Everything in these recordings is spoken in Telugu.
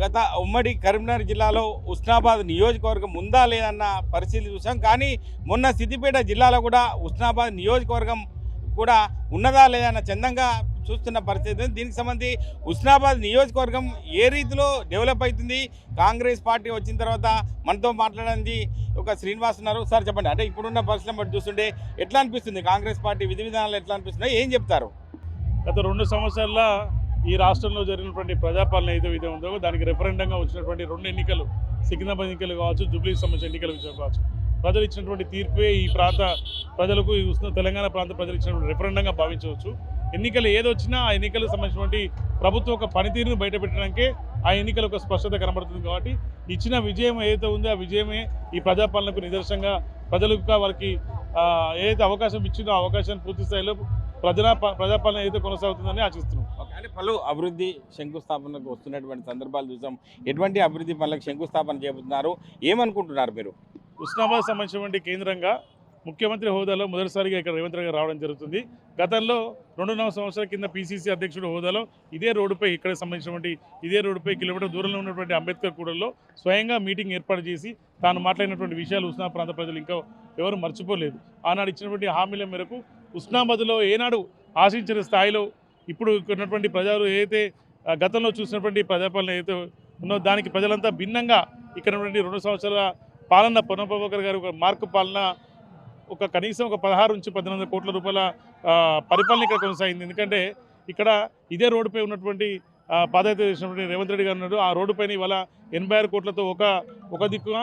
గత ఉమ్మడి కరీంనగర్ జిల్లాలో ఉస్నాబాద్ నియోజకవర్గం ఉందా లేదన్న పరిస్థితి చూసాం. కానీ మొన్న సిద్దిపేట జిల్లాలో కూడా ఉస్నాబాద్ నియోజకవర్గం కూడా ఉన్నదా లేదన్న చందంగా చూస్తున్న పరిస్థితి దీనికి సంబంధించి ఉస్నాబాద్ నియోజకవర్గం ఏ రీతిలో డెవలప్ అవుతుంది? కాంగ్రెస్ పార్టీ వచ్చిన తర్వాత మనతో మాట్లాడడానికి ఒక శ్రీనివాస్ ఉన్నారు. సార్ చెప్పండి. అంటే ఇప్పుడున్న పరిస్థితులను బట్టి చూస్తుంటే ఎట్లా అనిపిస్తుంది? కాంగ్రెస్ పార్టీ విధి విధానాలు ఎట్లా అనిపిస్తున్నాయి? ఏం చెప్తారు? గత రెండు సంవత్సరాల ఈ రాష్ట్రంలో జరిగినటువంటి ప్రజాపాలన ఏదో విధంగా ఉందో దానికి రెఫరెండంగా వచ్చినటువంటి రెండు ఎన్నికలు సికింద్రాబాద్ ఎన్నికలు కావచ్చు జూబ్లీ సంబంధించిన ఎన్నికల విషయం కావచ్చు ప్రజలు ఇచ్చినటువంటి తీర్పే ఈ ప్రాంత ప్రజలకు ఈ ఉష్ణ తెలంగాణ ప్రాంత ప్రజలు ఇచ్చినటువంటి రెఫరెండంగా భావించవచ్చు. ఎన్నికలు ఏదొచ్చినా ఆ ఎన్నికలకు సంబంధించినటువంటి ప్రభుత్వం ఒక పనితీరును బయటపెట్టడానికే ఆ ఎన్నికలు ఒక స్పష్టత కనబడుతుంది కాబట్టి ఇచ్చిన విజయం ఏదైతే ఉందో ఆ విజయమే ఈ ప్రజాపాలనకు నిదర్శనంగా ప్రజలకు వాళ్ళకి ఏదైతే అవకాశం ఇచ్చిందో ఆ అవకాశాన్ని పూర్తి స్థాయిలో ప్రజా ప్రజాపాలన ఏదైతే కొనసాగుతుందని ఆశిస్తున్నాం. పలు అభివృద్ధి శంకుస్థాపనకు వస్తున్నటువంటి సందర్భాలు చూసాం. ఎటువంటి అభివృద్ధి పనులకు శంకుస్థాపన చేస్తున్నారు ఏమనుకుంటున్నారు మీరు? ఉస్నాబాద్ సంబంధించినటువంటి కేంద్రంగా ముఖ్యమంత్రి హోదాలో మొదటిసారిగా ఇక్కడ రేవంత్ రెడ్డి గారు రావడం జరుగుతుంది. గతంలో రెండున్నర సంవత్సరాల కింద పీసీసీ అధ్యక్షుడు హోదాలో ఇదే రోడ్డుపై ఇక్కడ సంబంధించినటువంటి ఇదే రోడ్డుపై కిలోమీటర్ దూరంలో ఉన్నటువంటి అంబేద్కర్ కూడల్లో స్వయంగా మీటింగ్ ఏర్పాటు చేసి తాను మాట్లాడినటువంటి విషయాలు ఉస్నా ప్రాంత ప్రజలు ఇంకా ఎవరు మర్చిపోలేదు. ఆనాడు ఇచ్చినటువంటి హామీల మేరకు ఉస్నాబాద్లో ఏనాడు ఆశించిన స్థాయిలో ఇప్పుడు ఇక్కడ ఉన్నటువంటి ప్రజలు ఏదైతే గతంలో చూసినటువంటి ప్రజాపాలన ఏదైతే ఉన్నో దానికి ప్రజలంతా భిన్నంగా ఇక్కడ ఉన్నటువంటి రెండు సంవత్సరాల పాలన పొన్నప్రభాకర్ గారు ఒక మార్కు పాలన ఒక కనీసం ఒక పదహారు నుంచి పద్దెనిమిది కోట్ల రూపాయల పరిపాలన ఇక్కడ కొనసాగింది. ఎందుకంటే ఇక్కడ ఇదే రోడ్డుపై ఉన్నటువంటి పాదయాత్ర చేసినటువంటి రేవంత్ రెడ్డి గారు ఉన్నాడు. ఆ రోడ్డుపైన ఇవాళ ఎనభై ఆరు కోట్లతో ఒక ఒక దిక్కుగా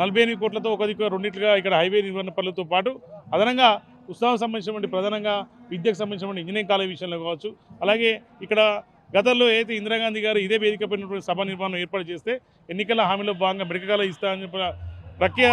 నలభై ఎనిమిది కోట్లతో ఒక దిక్కుగా రెండింటిగా ఇక్కడ హైవే నిర్వహణ పనులతో పాటు అదనంగా ఉత్సవం సంబంధించినటువంటి ప్రధానంగా విద్యకు సంబంధించినటువంటి ఇంజనీరింగ్ కాలేజ్ విషయంలో కావచ్చు. అలాగే ఇక్కడ గతంలో ఏదైతే ఇందిరాగాంధీ గారు ఇదే వేదికపైనటువంటి సభ నిర్మాణం ఏర్పాటు చేస్తే ఎన్నికల హామీలో భాగంగా మెడికల్ కాలేజ్ ఇస్తామని చెప్పిన ప్రక్రియ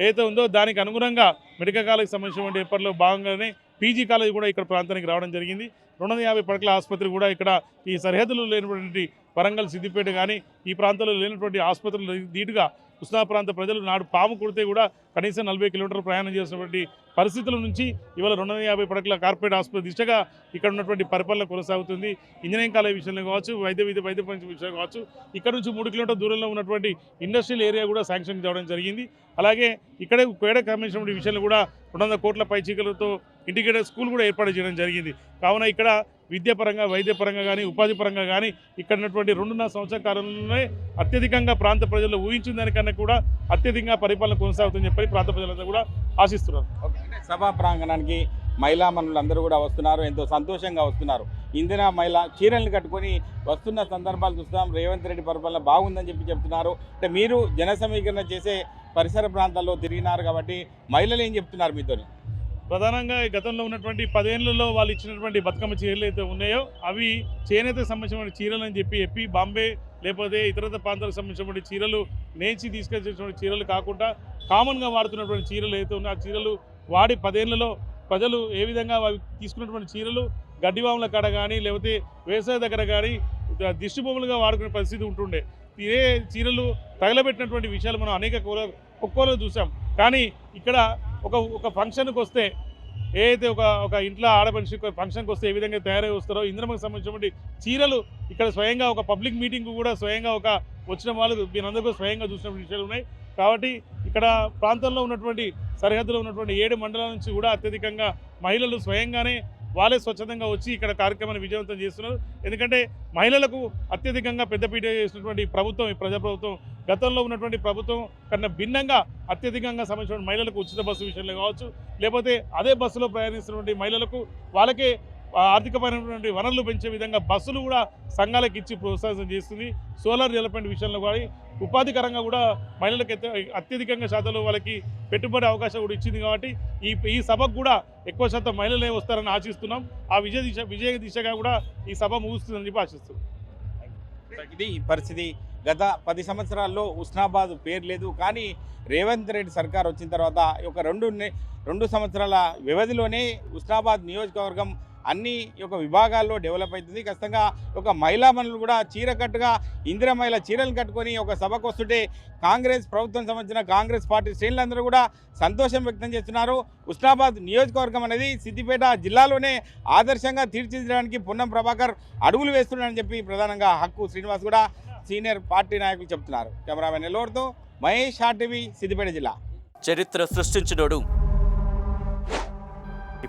ఏదైతే ఉందో దానికి అనుగుణంగా మెడికల్ కాలేజ్ సంబంధించినటువంటి ఏర్పాట్లో భాగంగానే పీజీ కాలేజ్ కూడా ఇక్కడ ప్రాంతానికి రావడం జరిగింది. రెండు వందల యాభై పడకల ఆసుపత్రి కూడా ఇక్కడ ఈ సరిహద్దులు లేనటువంటి వరంగల్ సిద్దిపేట కానీ ఈ ప్రాంతంలో లేనటువంటి ఆసుపత్రులు దీటుగా ఉస్నా ప్రాంత ప్రజలు నాడు పాము కుడితే కూడా కనీసం నలభై కిలోమీటర్లు ప్రయాణం చేసినటువంటి పరిస్థితుల నుంచి ఇవాళ రెండు వందల యాభై పడకల కార్పొరేట్ ఆసుపత్రి దిశగా ఇక్కడ ఉన్నటువంటి పరిపాలన కొనసాగుతుంది. ఇంజనీరింగ్ కాలేజ్ విషయంలో కావచ్చు వైద్య విద్య వైద్య పరీక్ష విషయం కావచ్చు ఇక్కడ నుంచి మూడు కిలోమీటర్ దూరంలో ఉన్నటువంటి ఇండస్ట్రియల్ ఏరియా కూడా శాంక్షన్ చేయడం జరిగింది. అలాగే ఇక్కడే పేడ కమిషన్ విషయంలో కూడా రెండు వందల కోట్ల పైచీకలతో ఇంటిగ్రేటెడ్ స్కూల్ కూడా ఏర్పాటు చేయడం జరిగింది. కావున ఇక్కడ విద్యాపరంగా వైద్యపరంగా కానీ ఉపాధి పరంగా కానీ ఇక్కడ ఉన్నటువంటి రెండున్నర సంవత్సరాల కాలంలోనే అత్యధికంగా ప్రాంత ప్రజలు ఊహించిన దానికన్నా కూడా అత్యధికంగా పరిపాలన కొనసాగుతుందని చెప్పి ప్రాంత ప్రజలందరూ కూడా ఆశిస్తున్నారు. సభా ప్రాంగణానికి మహిళా మనులందరూ కూడా వస్తున్నారు. ఎంతో సంతోషంగా వస్తున్నారు. ఇందిరా మహిళ చీరలను కట్టుకొని వస్తున్న సందర్భాలు చూస్తాం రేవంత్ రెడ్డి పరిపాలన బాగుందని చెప్పి చెప్తున్నారు. అంటే మీరు జన సమీకరణ చేసే పరిసర ప్రాంతాల్లో తిరిగినారు కాబట్టి మహిళలు ఏం చెప్తున్నారు మీతో ప్రధానంగా గతంలో ఉన్నటువంటి పదేళ్ళలో వాళ్ళు ఇచ్చినటువంటి బతుకమ్మ చీరలు అయితే ఉన్నాయో అవి చేనేతకు సంబంధించిన చీరలు అని చెప్పి చెప్పి బాంబే లేకపోతే ఇతర ప్రాంతాలకు సంబంధించినటువంటి చీరలు నేచి తీసుకొచ్చినటువంటి చీరలు కాకుండా కామన్గా వాడుతున్నటువంటి చీరలు అయితే ఉన్నాయో ఆ చీరలు వాడి పదేళ్ళలో ప్రజలు ఏ విధంగా అవి తీసుకున్నటువంటి చీరలు గడ్డివాముల కాడ కానీ లేకపోతే వ్యవసాయ దగ్గర కానీ దిష్టిబొమ్మలుగా వాడుకునే పరిస్థితి ఉంటుండే. ఇదే చీరలు తగలబెట్టినటువంటి విషయాలు మనం అనేక కోల- ఒక్కోలో చూసాం. కానీ ఇక్కడ ఒక ఒక ఫంక్షన్కి వస్తే ఏదైతే ఒక ఒక ఇంట్లో ఆడమనిషి ఫంక్షన్కి వస్తే ఏ విధంగా తయారై వస్తారో ఇంద్రమకు సంబంధించినటువంటి చీరలు ఇక్కడ స్వయంగా ఒక పబ్లిక్ మీటింగ్ కూడా స్వయంగా ఒక వచ్చిన వాళ్ళు మీరందరూ స్వయంగా చూసిన విషయాలు ఉన్నాయి. కాబట్టి ఇక్కడ ప్రాంతంలో ఉన్నటువంటి సరిహద్దులో ఉన్నటువంటి ఏడు మండలాల నుంచి కూడా అత్యధికంగా మహిళలు స్వయంగానే వాళ్ళే స్వచ్ఛందంగా వచ్చి ఇక్కడ కార్యక్రమాన్ని విజయవంతం చేస్తున్నారు. ఎందుకంటే మహిళలకు అత్యధికంగా పెద్దపీట చేసినటువంటి ప్రభుత్వం ఈ ప్రజాప్రభుత్వం గతంలో ఉన్నటువంటి ప్రభుత్వం కన్నా భిన్నంగా అత్యధికంగా సంబంధించిన మహిళలకు ఉచిత బస్సు విషయంలో కావచ్చు లేకపోతే అదే బస్సులో ప్రయాణిస్తున్నటువంటి మహిళలకు వాళ్ళకే ఆర్థికపరమైనటువంటి వనరులు పెంచే విధంగా బస్సులు కూడా సంఘాలకు ఇచ్చి ప్రోత్సాహం చేస్తుంది. సోలార్ డెవలప్మెంట్ విషయంలో కానీ ఉపాధికరంగా కూడా మహిళలకు అత్యధికంగా శాతంలో వాళ్ళకి పెట్టుబడి అవకాశం కూడా ఇచ్చింది కాబట్టి ఈ ఈ సభకు కూడా ఎక్కువ శాతం మహిళలే వస్తారని ఆశిస్తున్నాం. ఆ విజయ దిశ విజయ దిశగా కూడా ఈ సభ ముగుస్తుందని చెప్పి ఆశిస్తున్నాం. ఇది ఈ పరిస్థితి గత పది సంవత్సరాల్లో ఉస్నాబాద్ పేరు లేదు. కానీ రేవంత్ రెడ్డి సర్కార్ వచ్చిన తర్వాత ఒక రెండు నె- రెండు సంవత్సరాల వ్యవధిలోనే ఉస్నాబాద్ నియోజకవర్గం అన్ని యొక్క విభాగాల్లో డెవలప్ అవుతుంది. ఖచ్చితంగా ఒక మహిళా మనులు కూడా చీరకట్టుగా ఇందిర మహిళ చీరలు కట్టుకొని ఒక సభకు వస్తుంటే కాంగ్రెస్ ప్రభుత్వం సంబంధించిన కాంగ్రెస్ పార్టీ శ్రేణులందరూ కూడా సంతోషం వ్యక్తం చేస్తున్నారు. ఉస్నాబాద్ నియోజకవర్గం అనేది సిద్దిపేట జిల్లాలోనే ఆదర్శంగా తీర్చిదిద్దడానికి పొన్నం ప్రభాకర్ అడుగులు వేస్తున్నాడని చెప్పి ప్రధానంగా హక్కు శ్రీనివాస్ కూడా సీనియర్ పార్టీ నాయకులు చెప్తున్నారు. కెమెరామెన్ ఎల్లోర్తో మహేష్ ఆర్టీవీ సిద్దిపేట జిల్లా. చరిత్ర సృష్టించినోడు